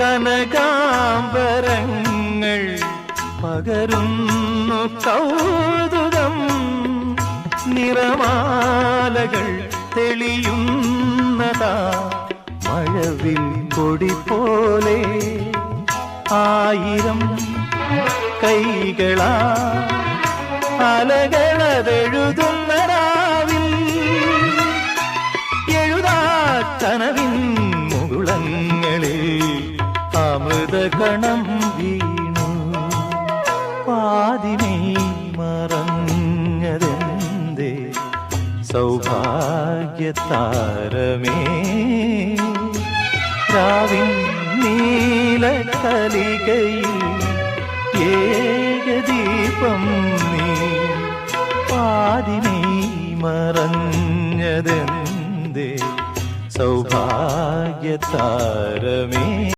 കനകാംബരങ്ങൾ പകരുന്നു കൗതുകം. നിറമാലകൾ തെളിയുന്നതാ മഴവിൽ കൊടി പോലെ. ആയിരം കൈകളാ അലകളതെഴുതുന്ന രാവിൽ എഴുതാക്കനവിൻ മുകുളങ്ങളിൽ അമൃതകണം വീണു. പാതിനെ മറഞ്ഞതെന്തേ? സൗഭാഗ്യതാരമേ. രാവിൻ നീലക്കലികയിൽ ഏകദീപം നീ. പാതിനീ മറഞ്ഞതെന്തേ? സൗഭാഗ്യതാരമേ.